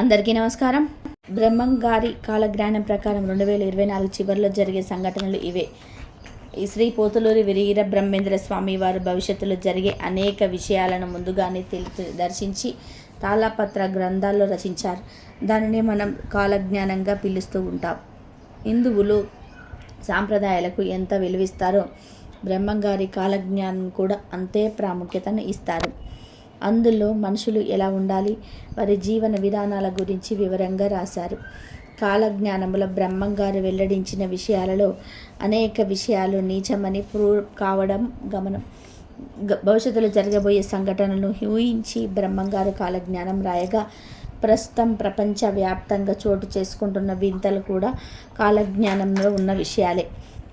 అందరికీ నమస్కారం. బ్రహ్మం గారి కాలజ్ఞానం ప్రకారం రెండు వేల ఇరవై నాలుగు చివరిలో జరిగే సంఘటనలు ఇవే. శ్రీ పోతులూరి వీర బ్రహ్మేంద్ర స్వామి వారు భవిష్యత్తులో జరిగే అనేక విషయాలను ముందుగానే తెలి దర్శించి తాళపత్ర గ్రంథాల్లో రచించారు. దానిని మనం కాలజ్ఞానంగా పిలుస్తూ ఉంటాం. హిందువులు సాంప్రదాయాలకు ఎంత విలువిస్తారో బ్రహ్మంగారి కాలజ్ఞానం కూడా అంతే ప్రాముఖ్యతను ఇస్తారు. అందులో మనుషులు ఎలా ఉండాలి? వారి జీవన విధానాల గురించి వివరంగా రాశారు. కాలజ్ఞానముల బ్రహ్మంగారు వెల్లడించిన విషయాలలో అనేక విషయాలు నీచమని ప్రూవ్ కావడం గమనం. గ- భవిష్యత్తులో జరగబోయే సంఘటనలను ఊహించి బ్రహ్మంగారు కాలజ్ఞానం రాయగా ప్రస్తుతం ప్రపంచవ్యాప్తంగా చోటు చేసుకుంటున్న వింతలు కూడా కాలజ్ఞానంలో ఉన్న విషయాలే.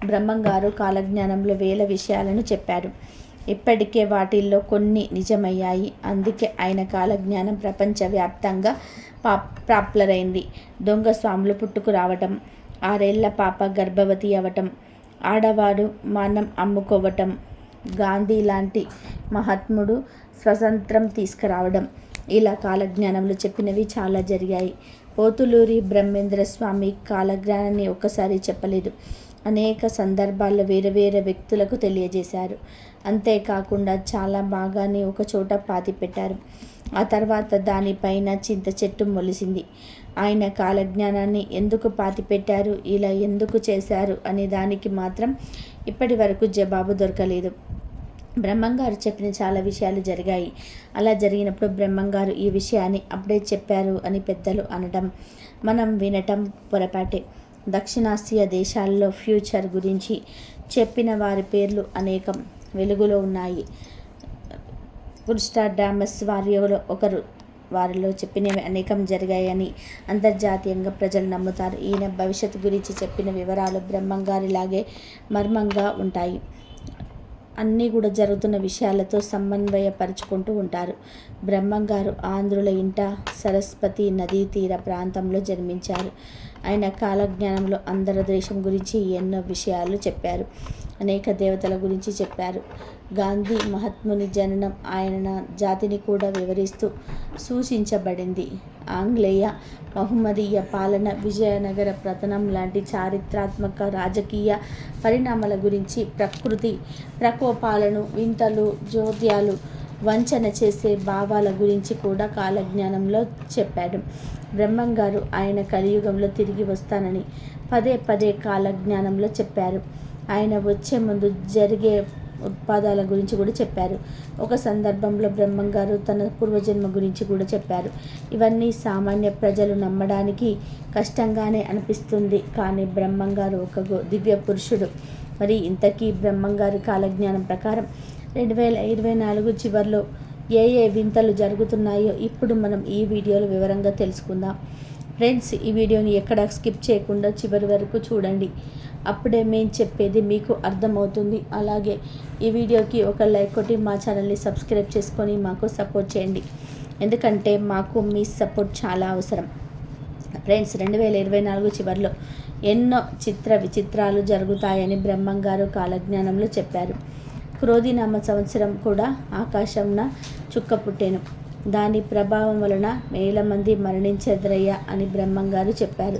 బ్రహ్మంగారు కాలజ్ఞానంలో వేల విషయాలను చెప్పారు. ఇప్పటికే వాటిల్లో కొన్ని నిజమయ్యాయి. అందుకే ఆయన కాలజ్ఞానం ప్రపంచవ్యాప్తంగా పా పాపులర్ అయింది దొంగ స్వాములు పుట్టుకు రావటం ఆరేళ్ళ పాప గర్భవతి అవ్వటం ఆడవారు మానం అమ్ముకోవటం గాంధీ లాంటి మహాత్ముడు స్వతంత్రం తీసుకురావడం. ఇలా కాలజ్ఞానంలో చెప్పినవి చాలా జరిగాయి. పోతులూరి బ్రహ్మేంద్ర స్వామి కాలజ్ఞానాన్ని ఒక్కసారి చెప్పలేదు. అనేక సందర్భాల్లో వేరే వేరే వ్యక్తులకు తెలియజేశారు. అంతేకాకుండా చాలా బాగానే ఒక చోట పాతి పెట్టారు. ఆ తర్వాత దానిపైన చింత చెట్టు మొలిసింది. ఆయన కాలజ్ఞానాన్ని ఎందుకు పాతి పెట్టారు? ఇలా ఎందుకు చేశారు? అనే దానికి మాత్రం ఇప్పటి వరకు జవాబు దొరకలేదు. బ్రహ్మంగారు చెప్పిన చాలా విషయాలు జరిగాయి. అలా జరిగినప్పుడు బ్రహ్మంగారు ఈ విషయాన్ని అప్పుడే చెప్పారు అని పెద్దలు అనడం మనం వినటం పొరపాటే. దక్షిణాసియా దేశాల్లో ఫ్యూచర్ గురించి చెప్పిన వారి పేర్లు అనేకం వెలుగులో ఉన్నాయి. డామస్ వారిలో ఒకరు. వారిలో చెప్పినవి అనేకం జరిగాయని అంతర్జాతీయంగా ప్రజలు నమ్ముతారు. ఈయన భవిష్యత్తు గురించి చెప్పిన వివరాలు బ్రహ్మంగారిలాగే మర్మంగా ఉంటాయి. అన్నీ కూడా జరుగుతున్న విషయాలతో సమన్వయపరుచుకుంటూ ఉంటారు. బ్రహ్మంగారు ఆంధ్రుల ఇంట సరస్వతి నదీ తీర ప్రాంతంలో జన్మించారు. ఆయన కాలజ్ఞానంలో అందర దేశం గురించి ఎన్నో విషయాలు చెప్పారు. అనేక దేవతల గురించి చెప్పారు. గాంధీ మహాత్ముని జననం ఆయన జాతిని కూడా వివరిస్తూ సూచించబడింది. ఆంగ్లేయ మహమ్మదీయ పాలన విజయనగర పతనం లాంటి చారిత్రాత్మక రాజకీయ పరిణామాల గురించి ప్రకృతి ప్రకోపాలను వింతలు జోద్యాలు వంచన చేసే భావాల గురించి కూడా కాలజ్ఞానంలో చెప్పాడు. బ్రహ్మంగారు ఆయన కలియుగంలో తిరిగి వస్తానని పదే పదే కాలజ్ఞానంలో చెప్పారు. ఆయన వచ్చే ముందు జరిగే ఉత్పాదాల గురించి కూడా చెప్పారు. ఒక సందర్భంలో బ్రహ్మంగారు తన పూర్వజన్మ గురించి కూడా చెప్పారు. ఇవన్నీ సామాన్య ప్రజలు నమ్మడానికి కష్టంగానే అనిపిస్తుంది. కానీ బ్రహ్మంగారు ఒక గో- దివ్య పురుషుడు. మరి ఇంతకీ బ్రహ్మంగారి కాలజ్ఞానం ప్రకారం రెండు వేల ఇరవై నాలుగు చివరిలో ఏ ఏ వింతలు జరుగుతున్నాయో ఇప్పుడు మనం ఈ వీడియోలో వివరంగా తెలుసుకుందాం. ఫ్రెండ్స్ ఈ వీడియోని ఎక్కడ స్కిప్ చేయకుండా చివరి వరకు చూడండి. అప్పుడే మేము చెప్పేది మీకు అర్థమవుతుంది. అలాగే ఈ వీడియోకి ఒక లైక్ కొట్టి మా ఛానల్ని సబ్స్క్రైబ్ చేసుకొని మాకు సపోర్ట్ చేయండి. ఎందుకంటే మాకు మీ సపోర్ట్ చాలా అవసరం. ఫ్రెండ్స్ రెండు వేల ఇరవై నాలుగు చివరిలో ఎన్నో చిత్ర విచిత్రాలు జరుగుతాయని బ్రహ్మంగారు కాలజ్ఞానంలో చెప్పారు. క్రోధినామ సంవత్సరం కూడా ఆకాశంన చుక్క పుట్టెను. దాని ప్రభావం వలన వేల మంది మరణించెదరయ్యా అని బ్రహ్మంగారు చెప్పారు.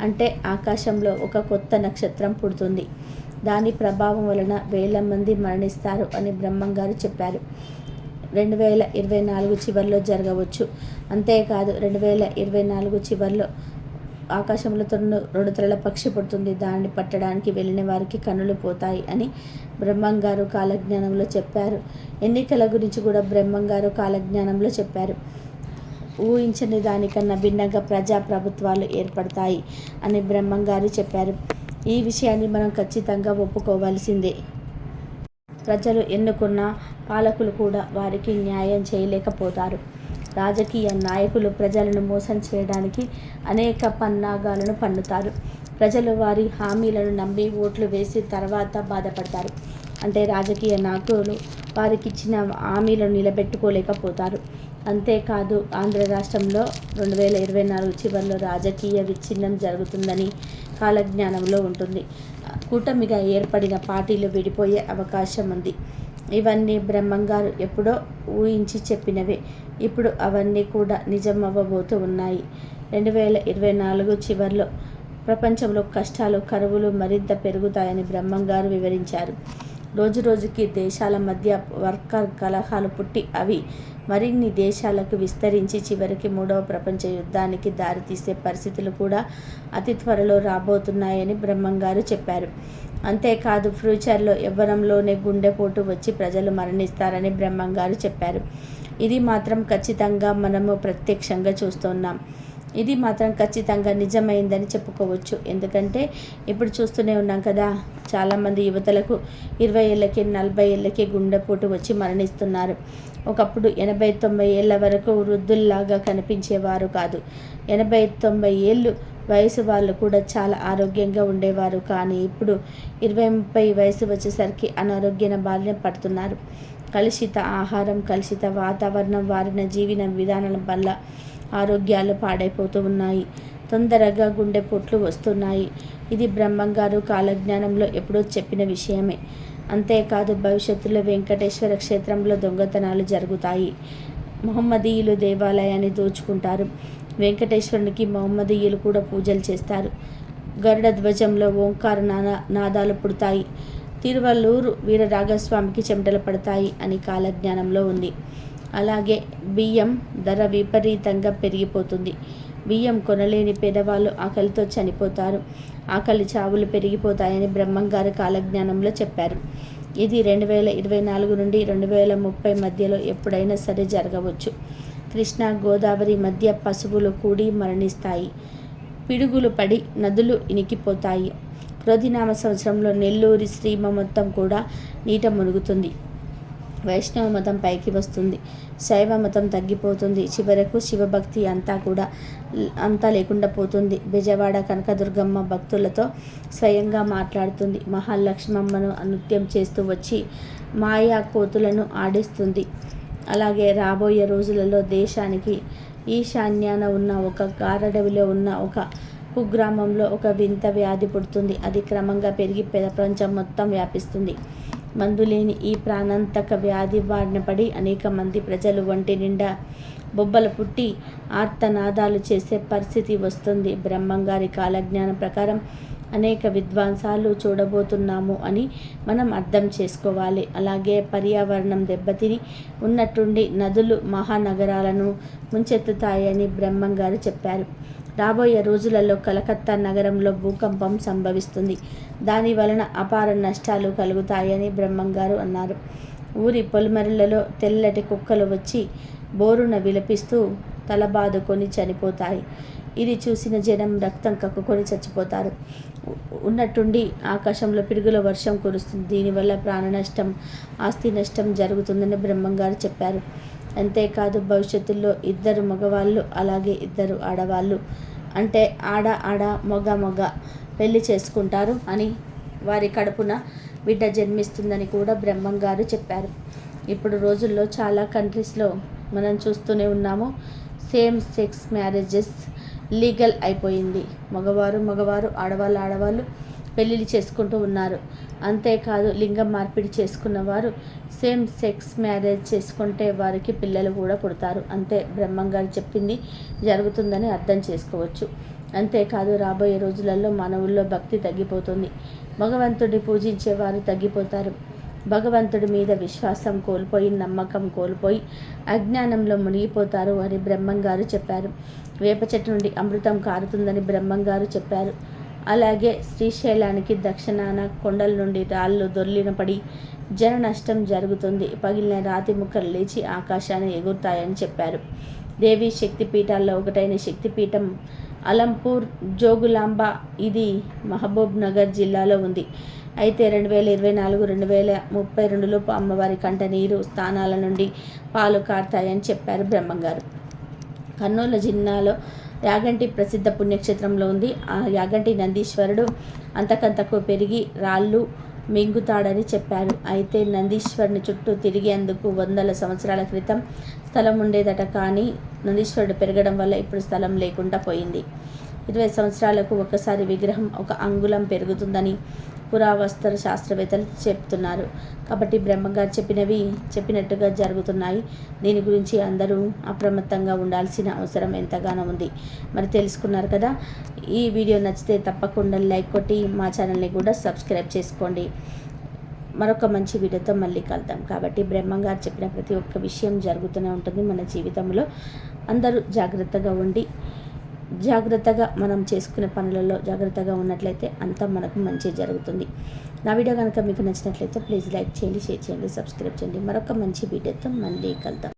అంటే ఆకాశంలో ఒక కొత్త నక్షత్రం పుడుతుంది. దాని ప్రభావం వలన వేల మంది మరణిస్తారు అని బ్రహ్మంగారు చెప్పారు. రెండు వేల ఇరవై నాలుగు చివరిలో జరగవచ్చు. అంతేకాదు రెండు వేల ఇరవై నాలుగు చివరిలో ఆకాశంలో తొన్ను రెండు తరల పక్షి పుడుతుంది. దాన్ని పట్టడానికి వెళ్ళిన వారికి కన్నులు పోతాయి అని బ్రహ్మంగారు కాలజ్ఞానంలో చెప్పారు. ఎన్నికల గురించి కూడా బ్రహ్మంగారు కాలజ్ఞానంలో చెప్పారు. ఊహించని దానికన్నా భిన్నంగా ప్రజా ప్రభుత్వాలు ఏర్పడతాయి అని బ్రహ్మంగారు చెప్పారు. ఈ విషయాన్ని మనం ఖచ్చితంగా ఒప్పుకోవాల్సిందే. ప్రజలు ఎన్నుకున్న పాలకులు కూడా వారికి న్యాయం చేయలేకపోతారు. రాజకీయ నాయకులు ప్రజలను మోసం చేయడానికి అనేక పన్నాగాలను పన్నుతారు. ప్రజలు వారి హామీలను నమ్మి ఓట్లు వేసి తర్వాత బాధపడతారు. అంటే రాజకీయ నాయకులు వారికి ఇచ్చిన హామీలను నిలబెట్టుకోలేకపోతారు. అంతేకాదు ఆంధ్ర రాష్ట్రంలో రెండు వేల ఇరవై నాలుగు చివరిలో రాజకీయ విచ్ఛిన్నం జరుగుతుందని కాలజ్ఞానంలో ఉంటుంది. కూటమిగా ఏర్పడిన పార్టీలు విడిపోయే అవకాశం ఉంది. ఇవన్నీ బ్రహ్మంగారు ఎప్పుడో ఊహించి చెప్పినవే. ఇప్పుడు అవన్నీ కూడా నిజం అవ్వబోతూ ఉన్నాయి. రెండు వేల ఇరవై నాలుగు చివరిలో ప్రపంచంలో కష్టాలు కరువులు మరింత పెరుగుతాయని బ్రహ్మంగారు వివరించారు. రోజు రోజుకి దేశాల మధ్య వర్కర్ కలహాలు పుట్టి అవి మరిన్ని దేశాలకు విస్తరించి చివరికి మూడవ ప్రపంచ యుద్ధానికి దారితీసే పరిస్థితులు కూడా అతి త్వరలో రాబోతున్నాయని బ్రహ్మంగారు చెప్పారు. అంతేకాదు ఫ్యూచర్లో యవ్వనంలోనే గుండెపోటు వచ్చి ప్రజలు మరణిస్తారని బ్రహ్మంగారు చెప్పారు. ఇది మాత్రం ఖచ్చితంగా మనము ప్రత్యక్షంగా చూస్తున్నాం. ఇది మాత్రం ఖచ్చితంగా నిజమైందని చెప్పుకోవచ్చు. ఎందుకంటే ఇప్పుడు చూస్తూనే ఉన్నాం కదా చాలామంది యువతలకు ఇరవై ఏళ్ళకి నలభై ఏళ్ళకి గుండెపోటు వచ్చి మరణిస్తున్నారు. ఒకప్పుడు ఎనభై తొంభై ఏళ్ళ వరకు వృద్ధుల్లాగా కనిపించేవారు కాదు. ఎనభై తొంభై ఏళ్ళు వయసు వాళ్ళు కూడా చాలా ఆరోగ్యంగా ఉండేవారు. కానీ ఇప్పుడు ఇరవై ముప్పై వయసు వచ్చేసరికి అనారోగ్యన బారిన పడుతున్నారు. కలుషిత ఆహారం కలుషిత వాతావరణం వారిన జీవన విధానం వల్ల ఆరోగ్యాలు పాడైపోతూ ఉన్నాయి. తొందరగా గుండెపోట్లు వస్తున్నాయి. ఇది బ్రహ్మంగారు కాలజ్ఞానంలో ఎప్పుడో చెప్పిన విషయమే. అంతేకాదు భవిష్యత్తులో వెంకటేశ్వర క్షేత్రంలో దొంగతనాలు జరుగుతాయి. మొహమ్మదీయులు దేవాలయాన్ని దోచుకుంటారు. వెంకటేశ్వరునికి మొహమ్మదీయులు కూడా పూజలు చేస్తారు. గరుడ ధ్వజంలో ఓంకార నానా నాదాలు పుడతాయి. తిరువల్లూరు వీరరాఘస్వామికి చెమటలు పడతాయి అని కాలజ్ఞానంలో ఉంది. అలాగే బియ్యం ధర విపరీతంగా పెరిగిపోతుంది. బియ్యం కొనలేని పేదవాళ్ళు ఆకలితో చనిపోతారు. ఆకలి చావులు పెరిగిపోతాయని బ్రహ్మంగారు కాలజ్ఞానంలో చెప్పారు. ఇది రెండు వేల ఇరవై నాలుగు నుండి రెండు వేల ముప్పై మధ్యలో ఎప్పుడైనా సరే జరగవచ్చు. కృష్ణా గోదావరి మధ్య పశువులు కూడి మరణిస్తాయి. పిడుగులు పడి నదులు ఇనికిపోతాయి. క్రోధినామ సంవత్సరంలో నెల్లూరి శ్రీమ మొత్తం కూడా నీట మునుగుతుంది. వైష్ణవ మతం పైకి వస్తుంది. శైవ మతం తగ్గిపోతుంది. చివరకు శివభక్తి అంతా కూడా అంతా లేకుండా పోతుంది. బెజవాడ కనకదుర్గమ్మ భక్తులతో స్వయంగా మాట్లాడుతుంది. మహాలక్ష్మమ్మను నృత్యం చేస్తూ వచ్చి మాయా కోతులను ఆడిస్తుంది. అలాగే రాబోయే రోజులలో దేశానికి ఈశాన్యాన ఉన్న ఒక గారడవిలో ఉన్న ఒక కుగ్రామంలో ఒక వింత వ్యాధి పుడుతుంది. అది క్రమంగా పెరిగి ప్రపంచం మొత్తం వ్యాపిస్తుంది. మందులేని ఈ ప్రాణాంతక వ్యాధి బారిన పడి అనేక మంది ప్రజలు ఒంటి నిండా బొబ్బలు పుట్టి ఆర్తనాదాలు చేసే పరిస్థితి వస్తుంది. బ్రహ్మంగారి కాలజ్ఞానం ప్రకారం అనేక విద్వాంసాలు చూడబోతున్నాము అని మనం అర్థం చేసుకోవాలి. అలాగే పర్యావరణం దెబ్బతిని ఉన్నట్టుండి నదులు మహానగరాలను ముంచెత్తుతాయని బ్రహ్మంగారు చెప్పారు. రాబోయే రోజులలో కలకత్తా నగరంలో భూకంపం సంభవిస్తుంది. దాని వలన అపార నష్టాలు కలుగుతాయని బ్రహ్మంగారు అన్నారు. ఊరి పొలిమరులలో తెల్లటి కుక్కలు వచ్చి బోరున విలపిస్తూ తలబాదుకొని చనిపోతాయి. ఇది చూసిన జనం రక్తం కక్కుకొని చచ్చిపోతారు. ఉన్నట్టుండి ఆకాశంలో పిడుగుల వర్షం కురుస్తుంది. దీనివల్ల ప్రాణ నష్టం ఆస్తి నష్టం జరుగుతుందని బ్రహ్మంగారు చెప్పారు. అంతేకాదు భవిష్యత్తులో ఇద్దరు మగవాళ్ళు అలాగే ఇద్దరు ఆడవాళ్ళు. అంటే ఆడ ఆడ మగ మొగ పెళ్ళి చేసుకుంటారు అని వారి కడుపున బిడ్డ జన్మిస్తుందని కూడా బ్రహ్మం గారు చెప్పారు. ఇప్పుడు రోజుల్లో చాలా కంట్రీస్లో మనం చూస్తూనే ఉన్నాము సేమ్ సెక్స్ మ్యారేజెస్ లీగల్ అయిపోయింది. మగవారు మగవారు ఆడవాళ్ళు ఆడవాళ్ళు పెళ్ళిళ్ళు చేసుకుంటూ ఉన్నారు. అంతేకాదు లింగం మార్పిడి చేసుకున్న వారు సేమ్ సెక్స్ మ్యారేజ్ చేసుకుంటే వారికి పిల్లలు కూడా పుడతారు. అంతే బ్రహ్మంగారు చెప్పింది జరుగుతుందని అర్థం చేసుకోవచ్చు. అంతేకాదు రాబోయే రోజులలో మానవుల్లో భక్తి తగ్గిపోతుంది. భగవంతుడిని పూజించేవారు తగ్గిపోతారు. భగవంతుడి మీద విశ్వాసం కోల్పోయి నమ్మకం కోల్పోయి అజ్ఞానంలో మునిగిపోతారు అని బ్రహ్మంగారు చెప్పారు. వేప చెట్టు నుండి అమృతం కారుతుందని బ్రహ్మంగారు చెప్పారు. అలాగే శ్రీశైలానికి దక్షిణాన కొండల నుండి రాళ్ళు దొర్లినపడి జన నష్టం జరుగుతుంది. పగిలిన రాతి ముక్కలు లేచి ఆకాశాన్ని ఎగురుతాయని చెప్పారు. దేవి శక్తిపీఠాల్లో ఒకటైన శక్తిపీఠం అలంపూర్ జోగులాంబ ఇది మహబూబ్ నగర్ జిల్లాలో ఉంది. అయితే రెండు వేల ఇరవై నాలుగు రెండు వేల ముప్పై రెండులోపు అమ్మవారి కంట నీరు స్థానాల నుండి పాలు కారుతాయని చెప్పారు బ్రహ్మంగారు. కర్నూలు జిల్లాలో యాగంటి ప్రసిద్ధ పుణ్యక్షేత్రంలో ఉంది. ఆ యాగంటి నందీశ్వరుడు అంతకంతకు పెరిగి రాళ్ళు మింగుతాడని చెప్పారు. అయితే నందీశ్వరుని చుట్టూ తిరిగేందుకు వందల సంవత్సరాల క్రితం స్థలం ఉండేదట కానీ నందీశ్వరుడు పెరగడం వల్ల ఇప్పుడు స్థలం లేకుండా పోయింది. ఇరవై సంవత్సరాలకు ఒకసారి విగ్రహం ఒక అంగుళం పెరుగుతుందని పురావస్తు శాస్త్రవేత్తలు చెప్తున్నారు. కాబట్టి బ్రహ్మగారు చెప్పినవి చెప్పినట్టుగా జరుగుతున్నాయి. దీని గురించి అందరూ అప్రమత్తంగా ఉండాల్సిన అవసరం ఎంతగానో ఉంది. మరి తెలుసుకున్నారు కదా? ఈ వీడియో నచ్చితే తప్పకుండా లైక్ కొట్టి మా ఛానల్ని కూడా సబ్స్క్రైబ్ చేసుకోండి. మరొక మంచి వీడియోతో మళ్ళీ కలుద్దాం. కాబట్టి బ్రహ్మంగారు చెప్పిన ప్రతి ఒక్క విషయం జరుగుతూనే ఉంటుంది మన జీవితంలో. అందరూ జాగ్రత్తగా ఉండి జాగ్రత్తగా మనం చేసుకునే పనులలో జాగ్రత్తగా ఉన్నట్లయితే అంతా మనకు మంచి జరుగుతుంది. నా వీడియో కనుక మీకు నచ్చినట్లయితే ప్లీజ్ లైక్ చేయండి షేర్ చేయండి సబ్స్క్రైబ్ చేయండి. మరొక మంచి వీడియోతో మళ్ళీ కలుద్దాం.